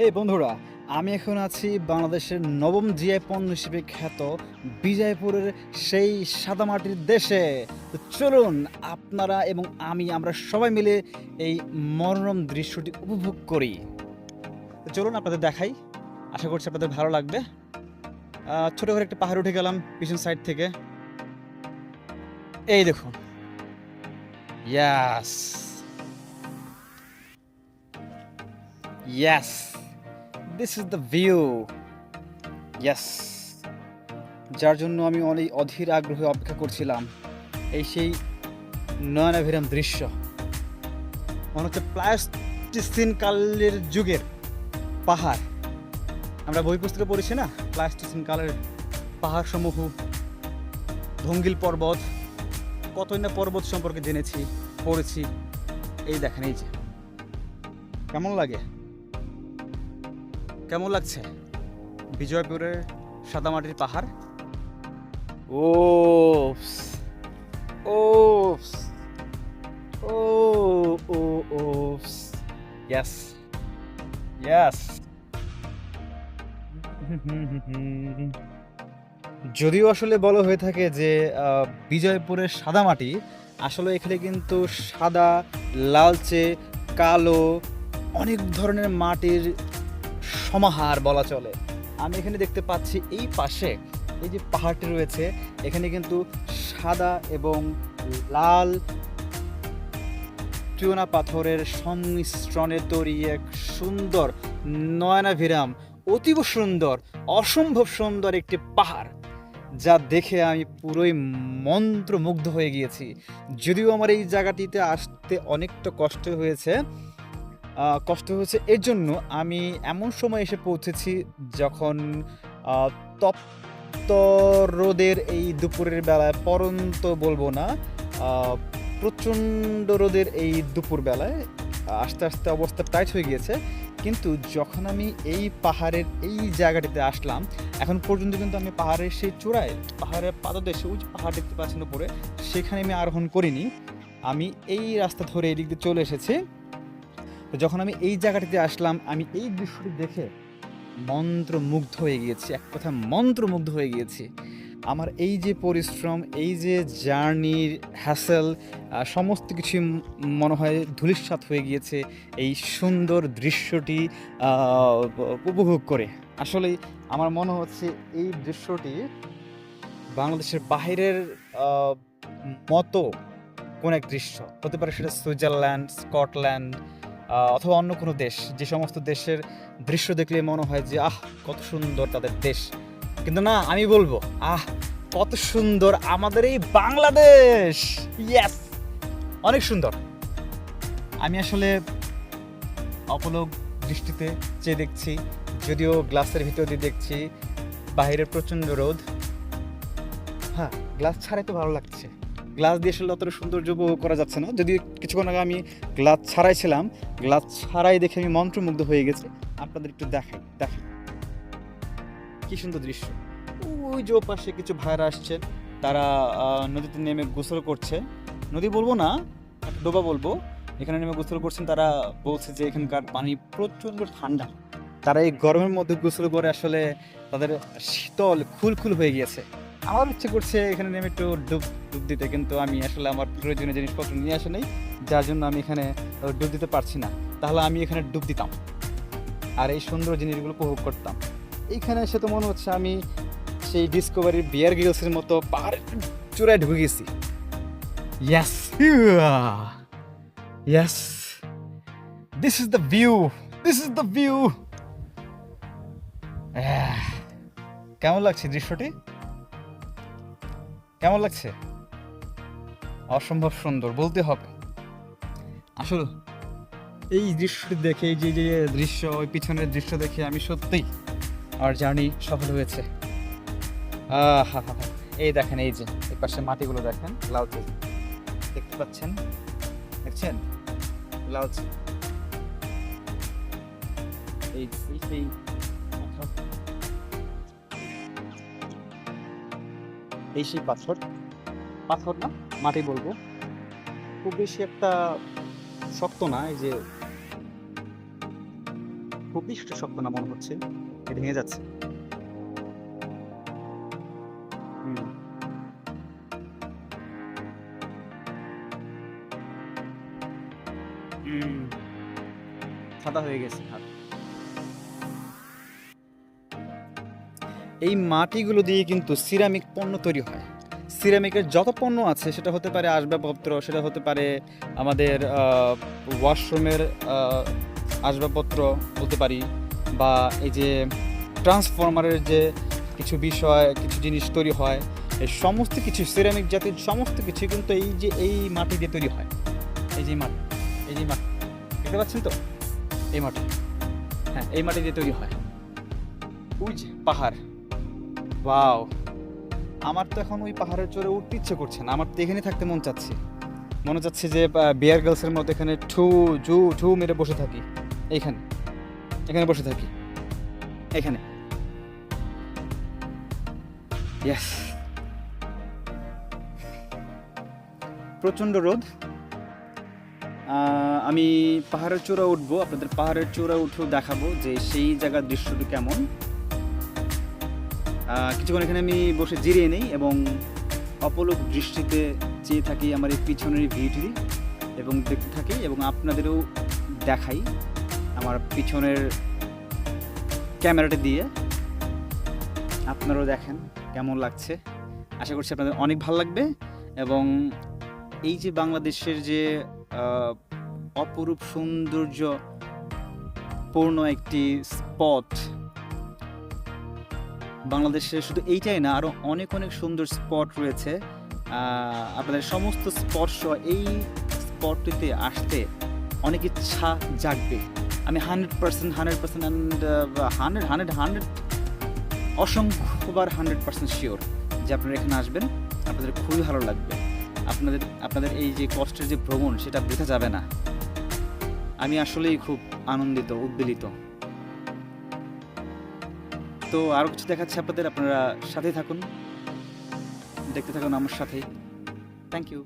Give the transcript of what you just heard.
হে বন্ধুরা, আমি এখন আছি বাংলাদেশের নবম জিআই পণ্য হিসেবে খ্যাত বিজয়পুরের সেই সাদামাটির দেশে। চলুন, আপনারা এবং আমি, আমরা সবাই মিলে এই মনোরম দৃশ্যটি উপভোগ করি। চলুন, আপনাদের দেখাই। আশা করছি আপনাদের ভালো লাগবে। ছোট করে একটা পাহাড় উঠে গেলাম পিছন সাইড থেকে। এই দেখুন। Yes yes this is the view yes যার জন্য আমি অনেক অধীর আগ্রহে অপেক্ষা করছিলাম। এই সেই নয়নাভিরাম দৃশ্য। মনে হচ্ছে প্লাস্টিসিন কালের যুগের পাহাড়। আমরা বই পুস্তকে পড়েছি না? প্লাস্টিসিন কালের পাহাড় সমূহ ধঙ্গিল পর্বত, কতই না পর্বত সম্পর্কে জেনেছি, পড়েছি। এই দেখেন, এই যে। কেমন লাগে? কেমন লাগছে? বিজয়পুরের সাদামাটির পাহাড়? ও ও ও ও ও ইয়াস ইয়াস। যদিও আসলে বলা হয়ে থাকে যে বিজয়পুরের সাদামাটি, আসলে এখানে কিন্তু সাদা, লালচে, কালো, অনেক ধরনের মাটির সমাহার বলা চলে। আমি এখানে দেখতে পাচ্ছি এই পাশে এই যে পাহাড়টি রয়েছে, এখানে কিন্তু সাদা এবং লাল চুনা পাথরের সংমিশ্রণে তৈরি এক সুন্দর নয়নাভিরাম, অতীব সুন্দর, অসম্ভব সুন্দর একটি পাহাড়, যা দেখে আমি পুরোই মন্ত্রমুগ্ধ হয়ে গিয়েছি। যদিও আমার এই জায়গাটিতে আসতে অনেকটা কষ্ট হয়েছে কষ্ট হয়েছে। এর জন্য আমি এমন সময় এসে পৌঁছেছি যখন তপ্ত রোদের এই দুপুরের বেলায়, পরন্ত বলব না প্রচণ্ড রোদের এই দুপুর বেলায় আস্তে আস্তে অবস্থা টাইট হয়ে গিয়েছে। কিন্তু যখন আমি এই পাহাড়ের এই জায়গাটিতে আসলাম, এখন পর্যন্ত কিন্তু আমি পাহাড়ের সেই চূড়ায়, পাহাড়ের পাদদেশে যে পাহাড় দেখতে পাচ্ছেন উপরে, সেখানে আমি আরোহণ করিনি। আমি এই রাস্তা ধরে এদিক দিয়ে চলে এসেছি। তো যখন আমি এই জায়গাটিতে আসলাম আমি এই দৃশ্যটি দেখে মন্ত্রমুগ্ধ হয়ে গিয়েছি। এক কথা মন্ত্রমুগ্ধ হয়ে গিয়েছি। আমার এই যে পরিশ্রম এই যে জার্নির হ্যাসেল সমস্ত কিছু মনে হয় ধূলিসাৎ হয়ে গিয়েছে এই সুন্দর দৃশ্যটি উপভোগ করে। আসলে আমার মনে হচ্ছে এই দৃশ্যটি বাংলাদেশের বাইরের আহ, মতো কোন এক দৃশ্য। হতে পারে সেটা সুইজারল্যান্ড স্কটল্যান্ড অথবা অন্য কোনো দেশ, যে সমস্ত দেশের দৃশ্য দেখলে মনে হয় যে, আহ, কত সুন্দর তাদের দেশ। কিন্তু না, আমি বলব, আহ, কত সুন্দর আমাদের এই বাংলাদেশ! ইয়েস অনেক সুন্দর। আমি আসলে অপলক দৃষ্টিতে চেয়ে দেখছি, যদিও গ্লাসের ভিতর দিয়ে দেখছি বাইরের প্রচণ্ড রোদ। হ্যাঁ গ্লাস ছাড়াই তো ভালো লাগছে। গ্লাস দিয়ে আসলে অতটা সৌন্দর্য উপভোগ করা যাচ্ছে না। যদি কিছুক্ষণ আগে আমি গ্লাস ছাড়াই ছিলাম, গ্লাস ছাড়াই দেখে আমি মন্ত্রমুগ্ধ হয়ে গেছি। আপনাদের একটু দেখাই দেখাই। কি সুন্দর দৃশ্য। ওই যে পাশে কিছু ভাইরা আসছেন তারা নদীতে নেমে গোসল করছে। নদী বলব না ডোবা বলব। এখানে নেমে গোসল করছেন, তারা বলছে যে এখানকার পানি প্রচণ্ড ঠান্ডা। তারা এই গরমের মধ্যে গোসল করে আসলে তাদের শীতল, খুলখুল হয়ে গিয়েছে। আমার ইচ্ছে করছে এখানে নেমে একটু ডুব ডুব দিতে, কিন্তু আমি আসলে আমার প্রয়োজনীয় জিনিসপত্র নিয়ে আসে নেই যার জন্য আমি এখানে ডুব দিতে পারছি না। তাহলে আমি এখানে ডুব দিতাম আর এই সুন্দর জিনিসগুলো উপভোগ করতাম। এইখানে এসে তো মনে হচ্ছে আমি সেই ডিসকভারির বিয়ার গিলসের মতো পাহাড়ের চূড়ায় ঢুকে গেছি। Yes yes this is the view this is the view কেমন লাগছে দৃশ্যটি? কেমন লাগছে? অসম্ভব সুন্দর, বলতে হবে। আসলে, এই দৃশ্যটি দেখে যে যে দৃশ্য, ওই পিছনের দৃশ্য দেখে আমি সত্যিই আমার জার্নি সফল হয়েছে। এই দেখেন, এই যে, এই পাশে মাটিগুলো দেখেন লালচে দেখতে পাচ্ছেন? দেখছেন? লালচে এই এই সেই পাথর। পাথর না, মাটি বলব। খুব বেশি একটা শক্ত না, এই যে খুব খুবই শক্ত না মনে হচ্ছে ভেঙে যাচ্ছে। সাদা হয়ে গেছে হাত। এই মাটিগুলো দিয়ে কিন্তু সিরামিক পণ্য তৈরি হয়। সিরামিকের যত পণ্য আছে, সেটা হতে পারে আসবাবপত্র, সেটা হতে পারে আমাদের ওয়াশরুমের আসবাবপত্র বলতে পারি বা এই যে ট্রান্সফরমারের যে কিছু বিষয়, কিছু জিনিস তৈরি হয়, এই সমস্ত কিছু সিরামিক জাতীয় সমস্ত কিছু কিন্তু এই যে, এই মাটি দিয়ে তৈরি হয়। এই যে মাটি, এই যে মাটি, দেখতে পাচ্ছেন তো? এই মাটি হ্যাঁ এই মাটি দিয়ে তৈরি হয়। যে পাহাড়। ওয়াও আমার তো এখন ওই পাহাড়ের চড়ে উঠতে ইচ্ছে করছে না। আমার তো এখানে থাকতে মন চাচ্ছে। মনে চাচ্ছে যে বিয়ার গার্লসের মতো এখানে ঠু, ঝু ঝু মেরে বসে থাকি। এইখানে এখানে বসে থাকি। এখানে। ইয়েস প্রচণ্ড রোদ। আমি পাহাড়ের চূড়া উঠবো, আপনাদের পাহাড়ের চূড়া উঠেও দেখাবো যে সেই জায়গার দৃশ্যটি কেমন। কিছুক্ষণ এখানে আমি বসে জিরিয়ে নেই এবং অপলক দৃষ্টিতে চেয়ে থাকি আমার এই পিছনের ভিউটি এবং দেখতে থাকি এবং আপনাদেরও দেখাই আমার পিছনের ক্যামেরাটা দিয়ে। আপনারাও দেখেন কেমন লাগছে। আশা করছি আপনাদের অনেক ভালো লাগবে এবং এই যে বাংলাদেশের যে অপরূপ সৌন্দর্য পূর্ণ একটি স্পট বাংলাদেশে শুধু এইটাই না আরও অনেক অনেক সুন্দর স্পট রয়েছে। আপনাদের সমস্ত স্পর্শ এই স্পটটিতে আসতে অনেক ইচ্ছা জাগবে। আমি hundred percent hundred percent and hundred hundred hundred অসংখ্যবার hundred percent sure যে আপনারা এখানে আসবেন। আপনাদের খুবই ভালো লাগবে। আপনাদের আপনাদের এই যে কষ্টের যে ভ্রমণ, সেটা বৃথা যাবে না। আমি আসলেই খুব আনন্দিত, উদ্বেলিত। তো আরও কিছু দেখাচ্ছে আপনাদের আপনারা সাথে থাকুন। দেখতে থাকুন আমার সাথে থ্যাংক ইউ